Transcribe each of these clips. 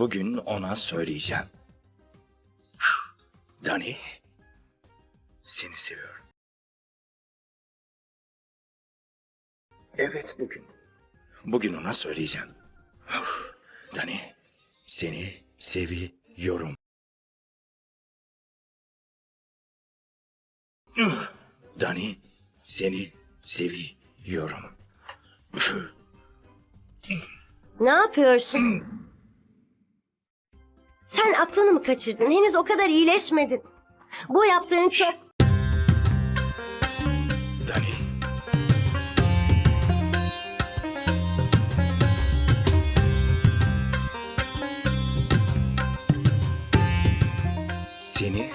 Bugün ona söyleyeceğim. Dani, seni seviyorum. Evet bugün. Bugün ona söyleyeceğim. Dani, seni seviyorum. Dani, seni seviyorum. Ne yapıyorsun? Sen aklını mı kaçırdın? Henüz o kadar iyileşmedin. Bu yaptığın çok... Dani. Seni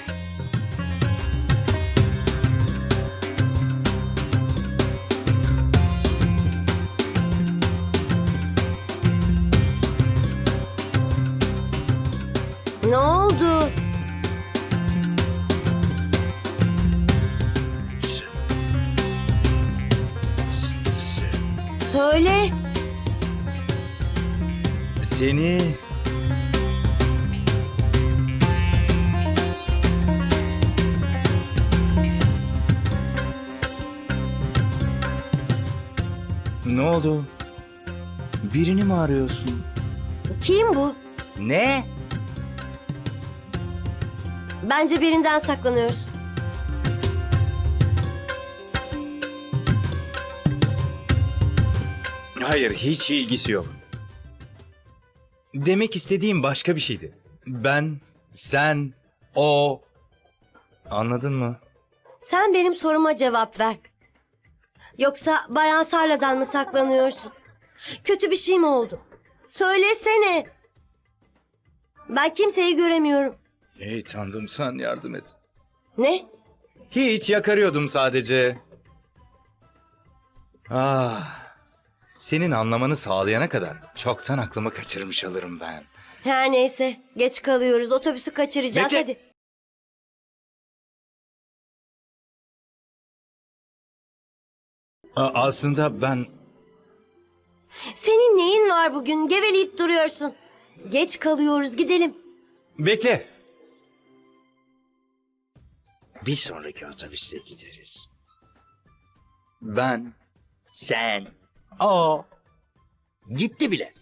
Söyle. seni Ne oldu? Birini mi arıyorsun? Kim bu? Ne? Bence birinden saklanıyorsun. Hayır, hiç ilgisi yok. Demek istediğim başka bir şeydi. Ben, sen, o... Anladın mı? Sen benim soruma cevap ver. Yoksa Bayan Sarla'dan mı saklanıyorsun? Kötü bir şey mi oldu? Söylesene. Ben kimseyi göremiyorum. Ey tanrım sen yardım et. Ne? Hiç yakarıyordum sadece. Ah, senin anlamanı sağlayana kadar çoktan aklımı kaçırmış olurum ben. Her neyse. Geç kalıyoruz. Otobüsü kaçıracağız. Bekle. Hadi. A- aslında ben Senin neyin var bugün? Geveleyip duruyorsun. Geç kalıyoruz. Gidelim. Bekle. Bir sonraki otobüste gideriz. Ben, sen, o. Gitti bile.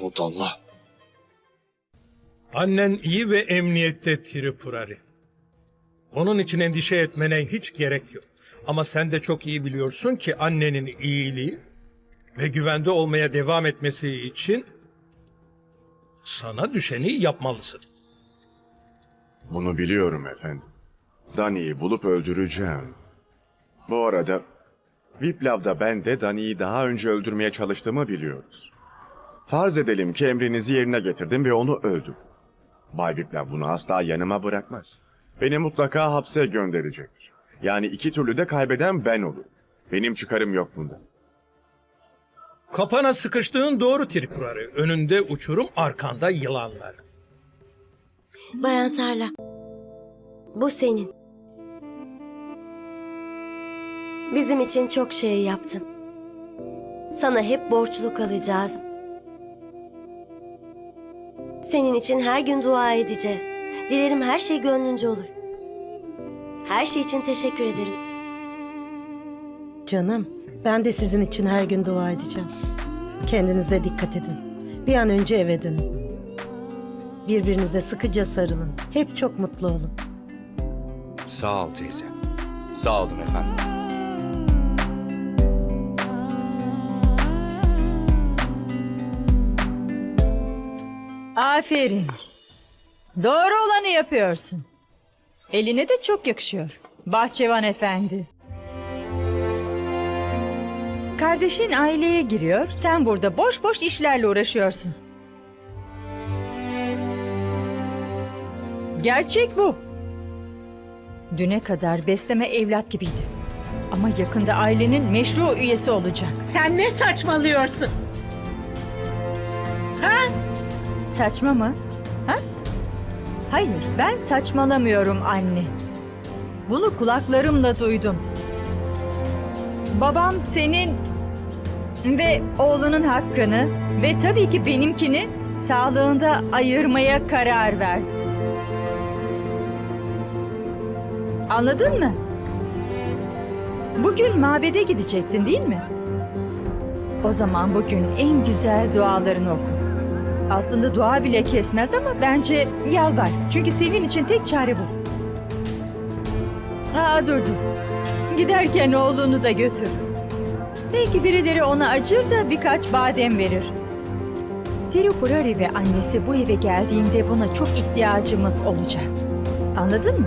Budallah. Annen iyi ve emniyette Tripurari. Onun için endişe etmene hiç gerek yok. Ama sen de çok iyi biliyorsun ki annenin iyiliği ve güvende olmaya devam etmesi için sana düşeni yapmalısın. Bunu biliyorum efendim. Dani'yi bulup öldüreceğim. Bu arada Viplav'da ben de Dani'yi daha önce öldürmeye çalıştığımı biliyoruz. Farz edelim ki emrinizi yerine getirdim ve onu öldürdüm. Bay Viplav bunu asla yanıma bırakmaz. Beni mutlaka hapse gönderecektir. Yani iki türlü de kaybeden ben olurum. Benim çıkarım yok bunda. Kapana sıkıştığın doğru Tripurari. Önünde uçurum, arkanda yılanlar. Bayan Sarla. Bu senin. Bizim için çok şey yaptın. Sana hep borçlu kalacağız. Senin için her gün dua edeceğiz. Dilerim her şey gönlünce olur. Her şey için teşekkür ederim. Canım, ben de sizin için her gün dua edeceğim. Kendinize dikkat edin. Bir an önce eve dönün. Birbirinize sıkıca sarılın. Hep çok mutlu olun. Sağ ol teyze. Sağ olun efendim. Aferin. Doğru olanı yapıyorsun. Eline de çok yakışıyor. Bahçevan efendi. Kardeşin aileye giriyor, sen burada boş boş işlerle uğraşıyorsun. Gerçek bu. Düne kadar besleme evlat gibiydi. Ama yakında ailenin meşru üyesi olacak. Sen ne saçmalıyorsun? Saçma mı? Ha? Hayır, ben saçmalamıyorum anne. Bunu kulaklarımla duydum. Babam senin ve oğlunun hakkını ve tabii ki benimkini sağlığında ayırmaya karar verdim. Anladın mı? Bugün mabede gidecektin değil mi? O zaman bugün en güzel dualarını oku. Aslında dua bile kesmez ama bence yalvar. Çünkü senin için tek çare bu. Aa dur. Giderken oğlunu da götür. Belki birileri ona acır da birkaç badem verir. Tirupurari ve annesi bu eve geldiğinde buna çok ihtiyacımız olacak. Anladın mı?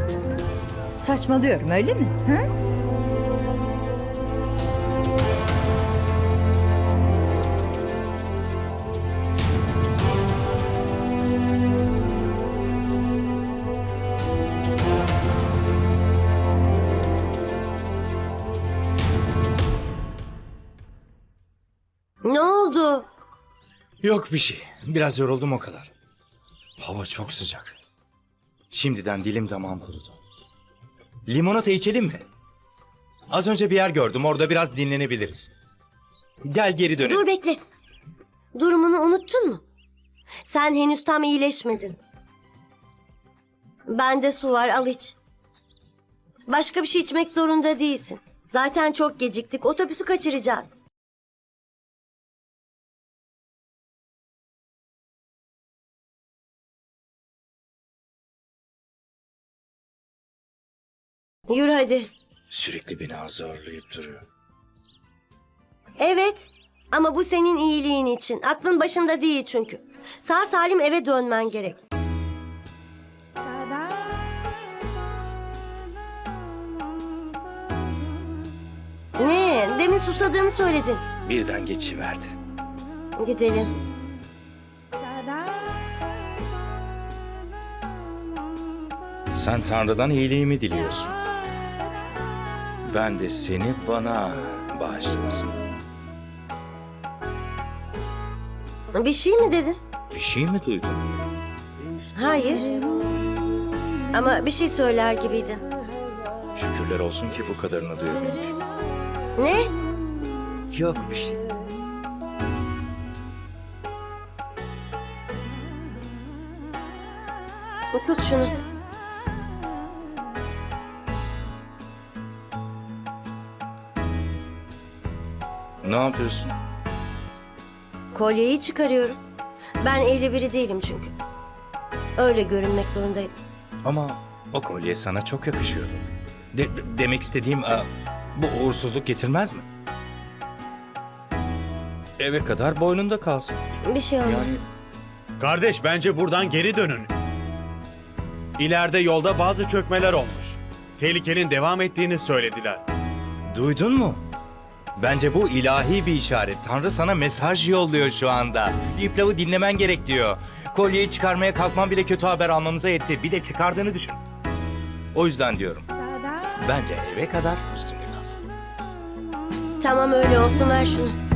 Saçmalıyorum öyle mi? Ha? Yok bir şey. Biraz yoruldum o kadar. Hava çok sıcak. Şimdiden dilim damağım kurudu. Limonata içelim mi? Az önce bir yer gördüm. Orada biraz dinlenebiliriz. Gel geri dönelim. Dur bekle. Durumunu unuttun mu? Sen henüz tam iyileşmedin. Bende su var al iç. Başka bir şey içmek zorunda değilsin. Zaten çok geciktik. Otobüsü kaçıracağız. Yürü hadi. Sürekli beni azarlayıp duruyor. Evet ama bu senin iyiliğin için. Aklın başında değil çünkü. Sağ salim eve dönmen gerek. Ne? Demin susadığını söyledin. Birden geçiverdi. Gidelim. Sen Tanrı'dan iyiliğimi diliyorsun. Ben de seni bana bağışlamasın. Bir şey mi dedin? Bir şey mi duydun? Hayır. Ama bir şey söyler gibiydin. Şükürler olsun ki bu kadarını duyuyormuş. Ne? Yok bir şey. Tut şunu. Ne yapıyorsun? Kolyeyi çıkarıyorum. Ben evli biri değilim çünkü. Öyle görünmek zorundaydım. Ama o kolye sana çok yakışıyordu. De- demek istediğim e, bu uğursuzluk getirmez mi? Eve kadar boynunda kalsın. Bir şey olmaz. Yani Kardeş bence buradan geri dönün. İleride yolda bazı çökmeler olmuş. Tehlikenin devam ettiğini söylediler. duydun mu? Bence bu ilahi bir işaret. Tanrı sana mesaj yolluyor şu anda. İplavı dinlemen gerek diyor. Kolyeyi çıkarmaya kalkman bile kötü haber almamıza yetti. Bir de çıkardığını düşün. O yüzden diyorum. Bence eve kadar üstünde kalsın. Tamam öyle olsun ver şunu.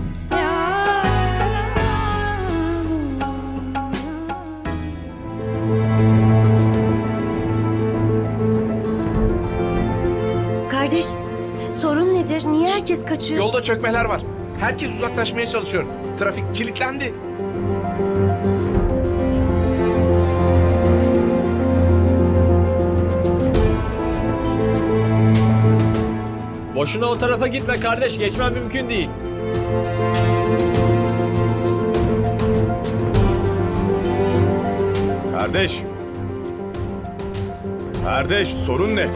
Nedir? Niye herkes kaçıyor? Yolda çökmeler var. Herkes uzaklaşmaya çalışıyor. Trafik kilitlendi. Boşuna o tarafa gitme kardeş, geçmen mümkün değil. Kardeş. Kardeş sorun ne?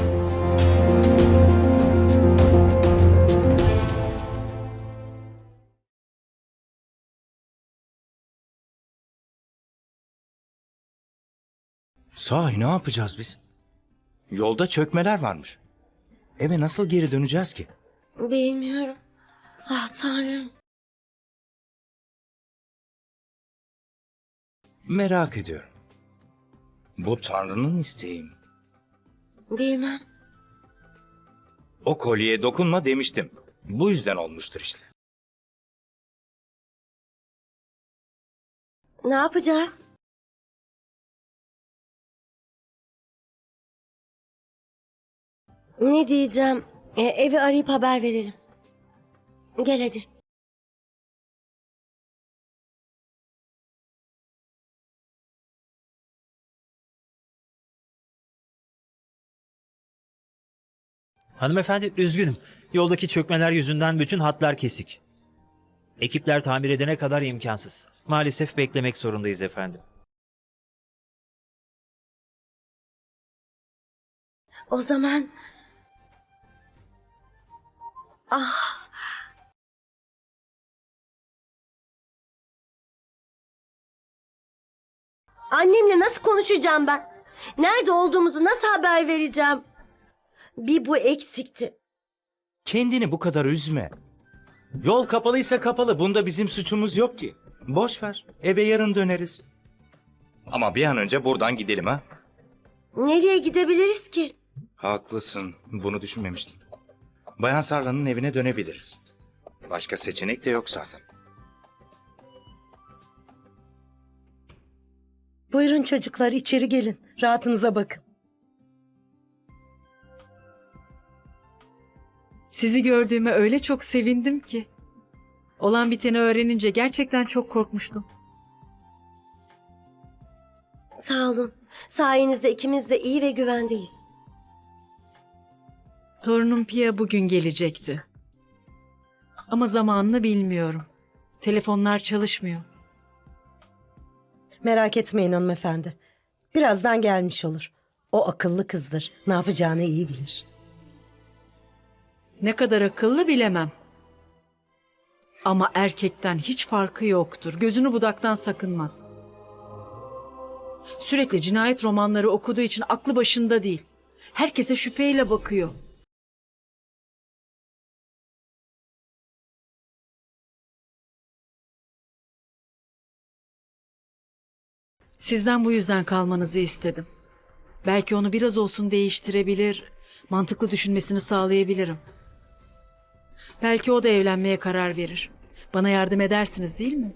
Sahi ne yapacağız biz? Yolda çökmeler varmış. Eve nasıl geri döneceğiz ki? Bilmiyorum. Ah tanrım. Merak ediyorum. Bu Tanrı'nın isteği mi? Bilmem. O kolyeye dokunma demiştim. Bu yüzden olmuştur işte. Ne yapacağız? Ne diyeceğim? E, evi arayıp haber verelim. Gel hadi. Hanımefendi üzgünüm. Yoldaki çökmeler yüzünden bütün hatlar kesik. Ekipler tamir edene kadar imkansız. Maalesef beklemek zorundayız efendim. O zaman Ah... Annemle nasıl konuşacağım ben? Nerede olduğumuzu nasıl haber vereceğim? Bir bu eksikti. Kendini bu kadar üzme. Yol kapalıysa kapalı. Bunda bizim suçumuz yok ki. Boş ver. Eve yarın döneriz. Ama bir an önce buradan gidelim ha. Nereye gidebiliriz ki? Haklısın. Bunu düşünmemiştim. Bayan Sarlan'ın evine dönebiliriz. Başka seçenek de yok zaten. Buyurun çocuklar içeri gelin. Rahatınıza bakın. Sizi gördüğüme öyle çok sevindim ki. Olan biteni öğrenince gerçekten çok korkmuştum. Sağ olun. Sayenizde ikimiz de iyi ve güvendeyiz. Torunum Pia bugün gelecekti. Ama zamanını bilmiyorum. Telefonlar çalışmıyor. Merak etmeyin hanımefendi. Birazdan gelmiş olur. O akıllı kızdır. Ne yapacağını iyi bilir. Ne kadar akıllı bilemem. Ama erkekten hiç farkı yoktur. Gözünü budaktan sakınmaz. Sürekli cinayet romanları okuduğu için aklı başında değil. Herkese şüpheyle bakıyor. Sizden bu yüzden kalmanızı istedim. Belki onu biraz olsun değiştirebilir, mantıklı düşünmesini sağlayabilirim. Belki o da evlenmeye karar verir. Bana yardım edersiniz değil mi?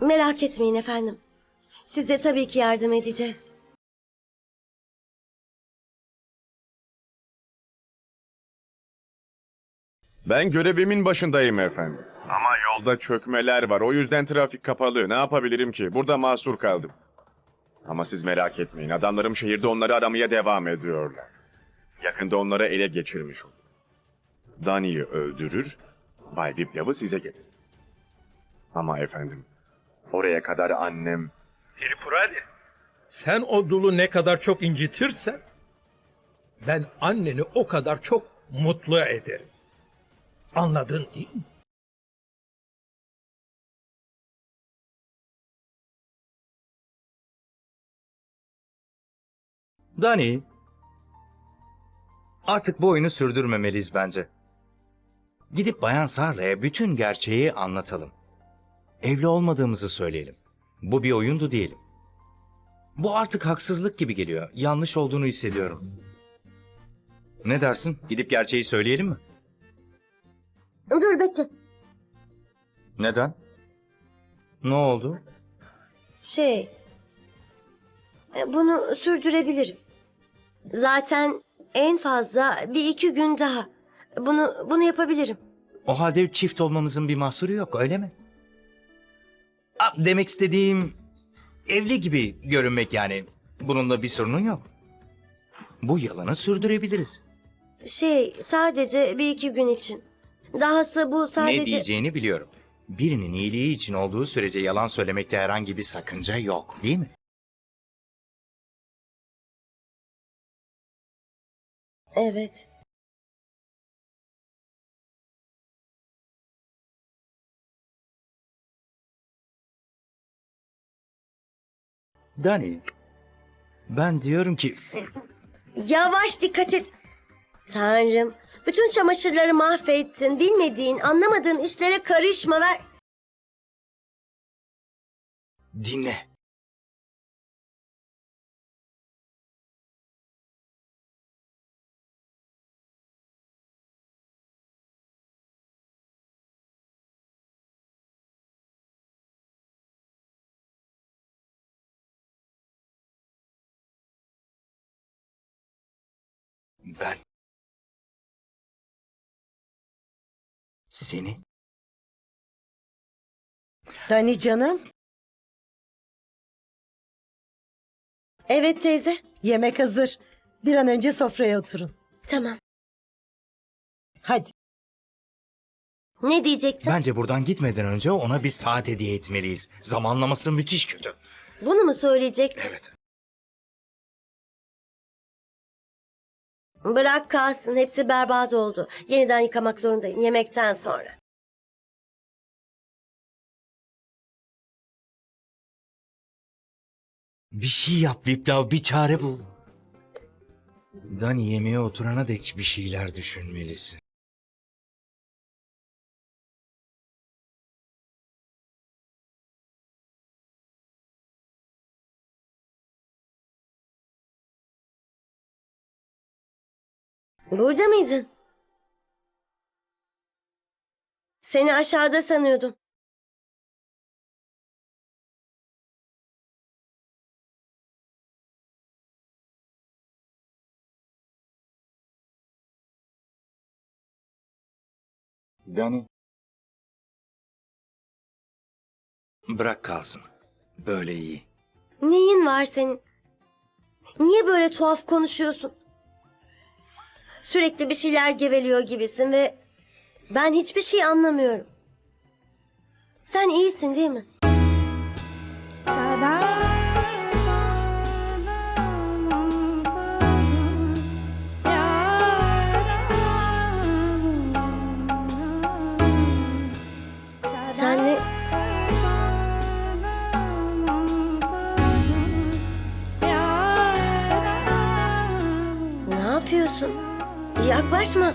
Merak etmeyin efendim. Size tabii ki yardım edeceğiz. Ben görevimin başındayım efendim. Yolda çökmeler var. O yüzden trafik kapalı. Ne yapabilirim ki? Burada mahsur kaldım. Ama siz merak etmeyin. Adamlarım şehirde onları aramaya devam ediyorlar. Yakında onları ele geçirmiş olur. Dani'yi öldürür, Bay Biplav'ı size getirir. Ama efendim, oraya kadar annem... Sen o dulu ne kadar çok incitirsen ben anneni o kadar çok mutlu ederim. Anladın değil mi? Dani. Artık bu oyunu sürdürmemeliyiz bence. Gidip Bayan Sarla'ya bütün gerçeği anlatalım. Evli olmadığımızı söyleyelim. Bu bir oyundu diyelim. Bu artık haksızlık gibi geliyor. Yanlış olduğunu hissediyorum. Ne dersin? Gidip gerçeği söyleyelim mi? Dur bekle. Neden? Ne oldu? Şey... e, Bunu sürdürebilirim. Zaten en fazla bir iki gün daha. Bunu bunu yapabilirim. O halde çift olmamızın bir mahsuru yok öyle mi? Demek istediğim evli gibi görünmek yani. Bununla bir sorunun yok. Bu yalanı sürdürebiliriz. Şey sadece bir iki gün için. Dahası bu sadece... Ne diyeceğini biliyorum. Birinin iyiliği için olduğu sürece yalan söylemekte herhangi bir sakınca yok değil mi? Evet. Dani, ben diyorum ki Yavaş dikkat et. Tanrım, bütün çamaşırları mahvettin. Bilmediğin, anlamadığın işlere karışma ver. dinle. Ben seni Dani canım. Evet teyze. Yemek hazır. Bir an önce sofraya oturun. Tamam. Hadi. Ne diyecektin? bence buradan gitmeden önce ona bir saat hediye etmeliyiz. Zamanlaması müthiş kötü. Bunu mu söyleyecektin? Evet. Bırak kalsın. Hepsi berbat oldu. Yeniden yıkamak zorundayım yemekten sonra. Bir şey yap Viplav, bir çare bul. Dani yemeğe oturana dek bir şeyler düşünmelisin. Burada mıydın? Seni aşağıda sanıyordum. Dani. Bırak kalsın. Böyle iyi. Neyin var senin? Niye böyle tuhaf konuşuyorsun? Sürekli bir şeyler geveliyor gibisin ve ben hiçbir şey anlamıyorum. Sen iyisin değil mi? Sen ne? Ne yapıyorsun? Yaklaşma.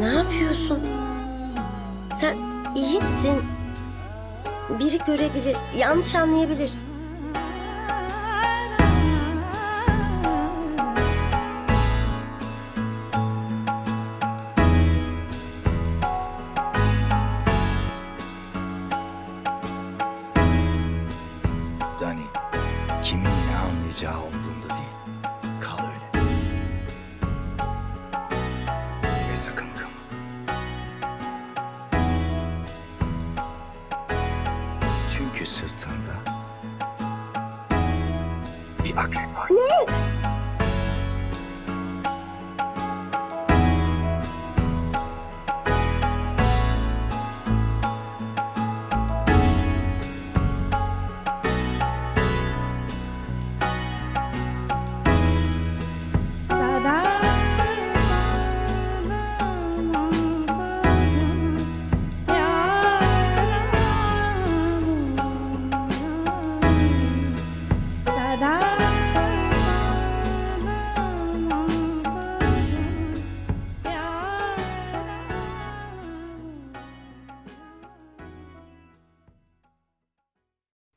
Ne yapıyorsun? Sen iyi misin? Biri görebilir, yanlış anlayabilir. Ne anlayacağı umurumda değil. Kal öyle. Ve sakın kımılda. Çünkü sırtında bir akrep